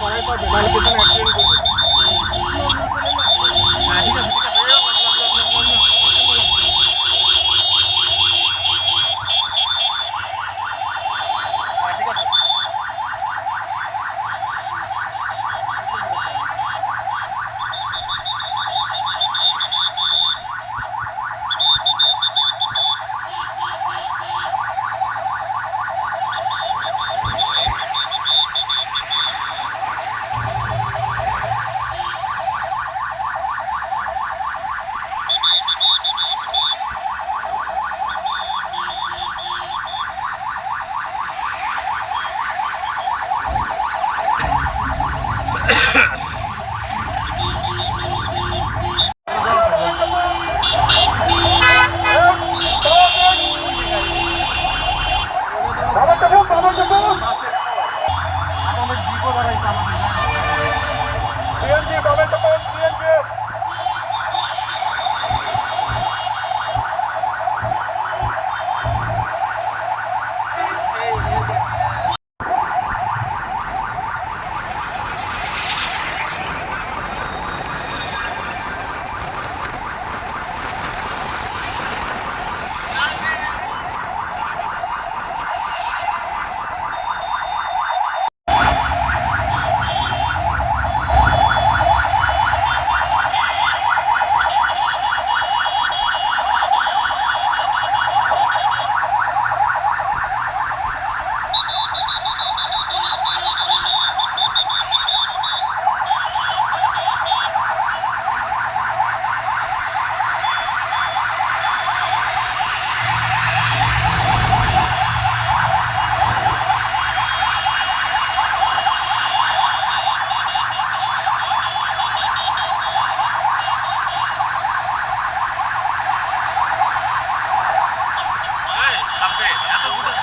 पड़ा था फ़िलहाल कितना एक्सीडेंट জিপও দাঁড়াইছে আমাদের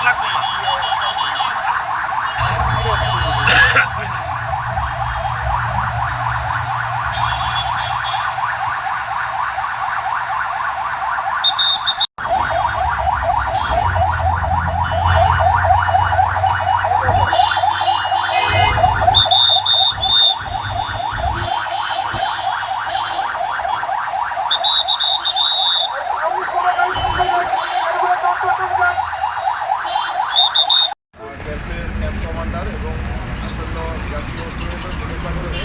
লাগবে না ক্যাম্পের ক্যাম্প কমান্ডার এবং আসন্ন জাতীয় নির্বাচন নির্বাচনে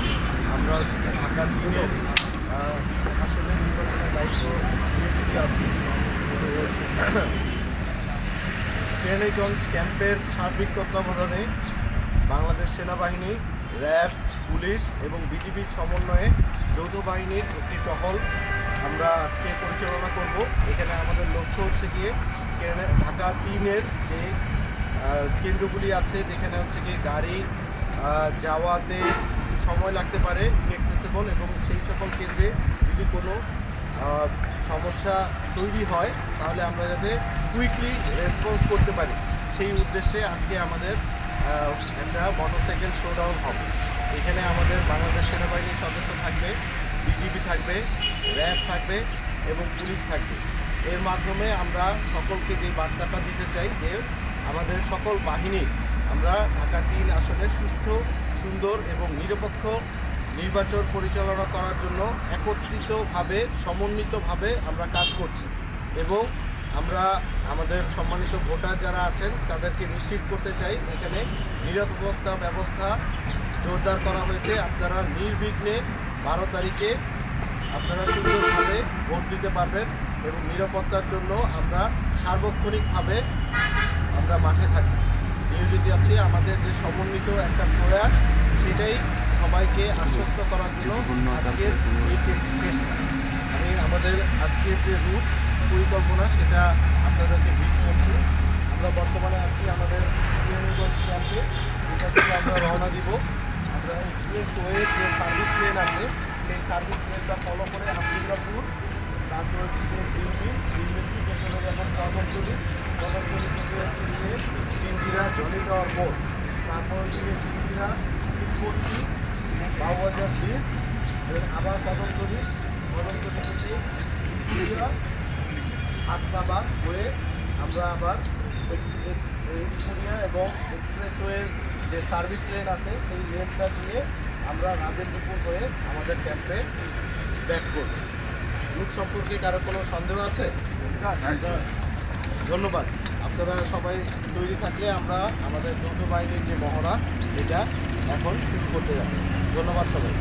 আমরা হচ্ছে ঢাকা তিনের আহ, আসলে নির্বাচনের দায়িত্ব নিয়োজিত আছি কেরানীগঞ্জ ক্যাম্পের সার্বিক তত্ত্বাবধানে বাংলাদেশ সেনাবাহিনী র্যাব পুলিশ এবং বিজিবির সমন্বয়ে যৌথ বাহিনীর একটি টহল আমরা আজকে পরিচালনা করব। এখানে আমাদের লক্ষ্য হচ্ছে গিয়ে ঢাকা তিনের যে কেন্দ্রগুলি আছে, যেখানে হচ্ছে গিয়ে গাড়ি যাওয়াতে সময় লাগতে পারে ইনএক্সেসেবল এবং সেই সকল কেন্দ্রে যদি কোনো সমস্যা তৈরি হয়, তাহলে আমরা যাতে কুইকলি রেসপন্স করতে পারি। সেই উদ্দেশ্যে আজকে আমাদের একটা মোটরসাইকেল শোডাউন হবে। এখানে আমাদের বাংলাদেশ সেনাবাহিনীর সদস্য থাকবে বিজিবি থাকবে, র্যাব থাকবে এবং পুলিশ থাকবে। এর মাধ্যমে আমরা সকলকে যে বার্তাটা দিতে চাই যে আমাদের সকল বাহিনী, আমরা ঢাকা তিন আসনের সুস্থ সুন্দর এবং নিরপেক্ষ নির্বাচন পরিচালনা করার জন্য একত্রিতভাবে, সমন্বিতভাবে আমরা কাজ করছি এবং আমরা আমাদের সম্মানিত ভোটার যারা আছেন, তাদেরকে নিশ্চিত করতে চাই এখানে নিরাপত্তা ব্যবস্থা জোরদার করা হয়েছে। আপনারা নির্বিঘ্নে বারো তারিখে আপনারা সুন্দরভাবে ভোট দিতে পারবেন এবং নিরাপত্তার জন্য আমরা সার্বক্ষণিকভাবে আমরা মাঠে থাকি। নিয়োজিত আছি আমাদের যে সমন্বিত একটা প্রয়াস, সেটাই সবাইকে আশ্বস্ত করার জন্য আজকের এই যে চেষ্টা আমি আমাদের আজকের যে রুট পরিকল্পনা সেটা আপনাদেরকে ব্রিফ করছি। আমরা বর্তমানে আছি আমাদের ক্যাম্পে যেটা থেকে আমরা রওনা দিব। আমরা এক্সপ্রেস ওয়ের যে সার্ভিস লেন আছে সেই সার্ভিস লেনটা ফলো করে আবদুল্লাপুর তারপর হচ্ছে দিল্লি থেকে চলে যাবেন কদমতলি কদমতলি থেকে জিঞ্জিরা জলি টাওয়ার মোড়। তারপর হচ্ছে গিয়ে বাউবাজার ব্রিজ আবার কদমতলি কদমতলি থেকে হাসনাবাদ হয়ে আমরা আবার এবং এক্সপ্রেসওয়ের যে সার্ভিস লেন আছে সেই লেনটা দিয়ে আমরা রাজেন্দ্রপুর হয়ে আমাদের ক্যাম্পে ব্যাক করব। রুট সম্পর্কে কারও কোনো সন্দেহ আছে? ধন্যবাদ। আপনারা সবাই তৈরি থাকলে আমরা আমাদের যৌথ বাহিনীর যে মহড়া এটা এখন শুরু করতে যাচ্ছি ধন্যবাদ সবাই